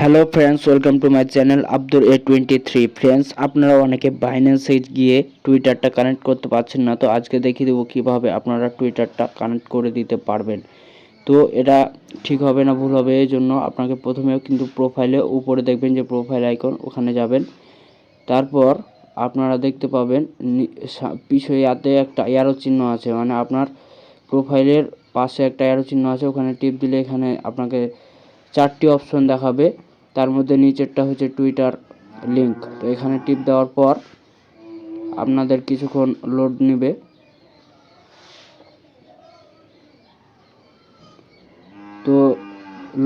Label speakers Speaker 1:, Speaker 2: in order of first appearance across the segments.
Speaker 1: Hello friends welcome to my channel Abdul A twenty three friends আপনারা অনেকে বাইন্যান্সে গিয়ে টুইটারটা connect করতে পারছেন না, তো আজকে দেখিয়ে দেবো কীভাবে আপনারা টুইটারটা কানেক্ট করে দিতে পারবেন। তো এটা ঠিক হবে না, ভুল হবে, এই জন্য আপনাকে প্রথমে কিন্তু প্রোফাইলে উপরে দেখবেন যে প্রোফাইল আইকন ওখানে যাবেন। তারপর আপনারা দেখতে পাবেন পিছনে ইয়াতে একটা এয়ারো চিহ্ন আছে মানে আপনার প্রোফাইলের পাশে একটা অ্যারো চিহ্ন আছে, ওখানে টিপ দিলে এখানে আপনাকে চারটি অপশন দেখাবে। তার মধ্যে নিচেরটা হচ্ছে টুইটার লিংক তো এখানে টিপ দেওয়ার পর আপনাদের কিছুক্ষণ লোড নেবে। তো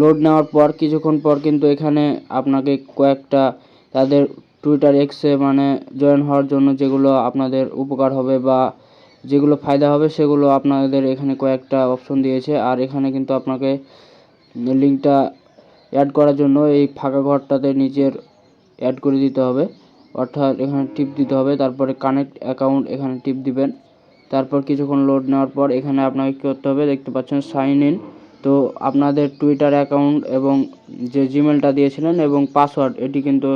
Speaker 1: লোড নেওয়ার পর, কিছুক্ষণ পর কিন্তু এখানে আপনাকে কয়েকটা তাদের টুইটার এক্সে মানে জয়েন হওয়ার জন্য যেগুলো আপনাদের উপকার হবে বা যেগুলো ফায়দা হবে, সেগুলো আপনাদের এখানে কয়েকটা অপশন দিয়েছে। আর এখানে কিন্তু আপনাকে লিঙ্কটা অ্যাড করার জন্য এই ফাঁকা ঘরটাতে নিচের অ্যাড করে দিতে হবে। অর্থাৎ এখানে টিপ দিতে হবে, তারপরে কানেক্ট অ্যাকাউন্ট এখানে টিপ দিবেন। তারপর কিছুক্ষণ লোড নেওয়ার পর এখানে আপনাকে কী করতে হবে, দেখতে পাচ্ছেন সাইন ইন তো আপনাদের টুইটার অ্যাকাউন্ট এবং যে জিমেলটা দিয়েছিলেন এবং পাসওয়ার্ড এটি কিন্তু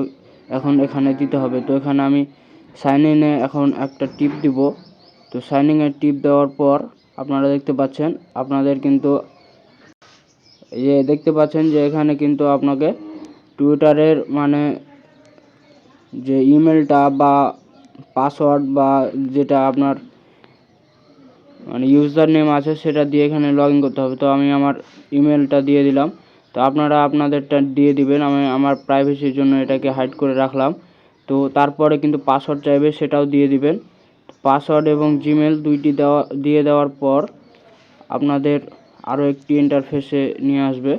Speaker 1: এখন এখানে দিতে হবে। তো এখানে আমি সাইন ইনে এখন একটা টিপ দিব। তো সাইন ইনের টিপ দেওয়ার পর আপনারা দেখতে পাচ্ছেন, আপনাদের কিন্তু যে দেখতে পাচ্ছেন যে এখানে কিন্তু আপনাকে টুইটারের মানে যে ইমেলটা বা পাসওয়ার্ড বা যেটা আপনার মানে ইউজার নেম আছে সেটা দিয়ে এখানে লগ ইন করতে হবে। তো আমি আমার ইমেলটা দিয়ে দিলাম। তো আপনারা আপনাদেরটা দিয়ে দিবেন। আমি আমার প্রাইভেসির জন্য এটাকে হাইড করে রাখলাম। তো তারপরে কিন্তু পাসওয়ার্ড চাইবে সেটাও দিয়ে দিবেন। পাসওয়ার্ড এবং জিমেল দুইটি দেওয়া, দিয়ে দেওয়ার পর আপনাদের আরও একটি ইন্টারফেসে নিয়ে আসবে।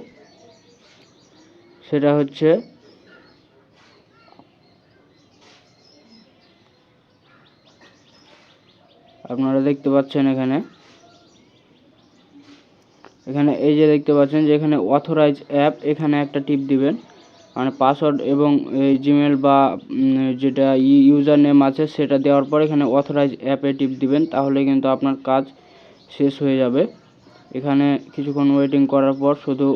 Speaker 1: সেটা হচ্ছে আপনারা দেখতে পাচ্ছেন এখানে। এখানে এই যে দেখতে পাচ্ছেন যে এখানে অথরাইজ অ্যাপ এখানে একটা টিপ দিবেন। মানে পাসওয়ার্ড এবং জিমেল বা যেটা ইউজার নেম আছে সেটা দেওয়ার পর এখানে অথরাইজ অ্যাপে টিপ দিবেন, তাহলে কিন্তু আপনার কাজ শেষ হয়ে যাবে। এখানে কিছুক্ষণ ওয়েটিং করার পর শুধু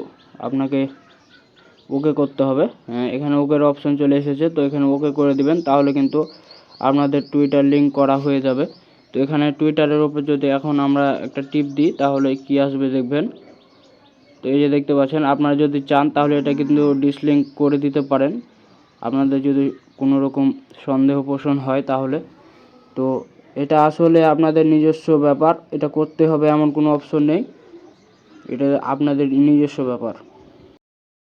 Speaker 1: আপনাকে ওকে করতে হবে। হ্যাঁ, এখানে ওকের অপশন চলে এসেছে তো এখানে ওকে করে দিবেন তাহলে কিন্তু আপনাদের টুইটার লিঙ্ক করা হয়ে যাবে। তো এখানে টুইটারের ওপর যদি এখন আমরা একটা টিপ দিই তাহলে কি আসবে দেখবেন? তো এই যে দেখতে পাচ্ছেন আপনারা যদি চান তাহলে এটা কিন্তু ডিসলিঙ্ক করে দিতে পারেন। আপনাদের যদি কোনো রকম সন্দেহ পোষণ হয় তাহলে। তো এটা আসলে আপনাদের নিজস্ব ব্যাপার এটা করতে হবে এমন কোনো অপশন নেই। এটা আপনাদের নিজস্ব ব্যাপার।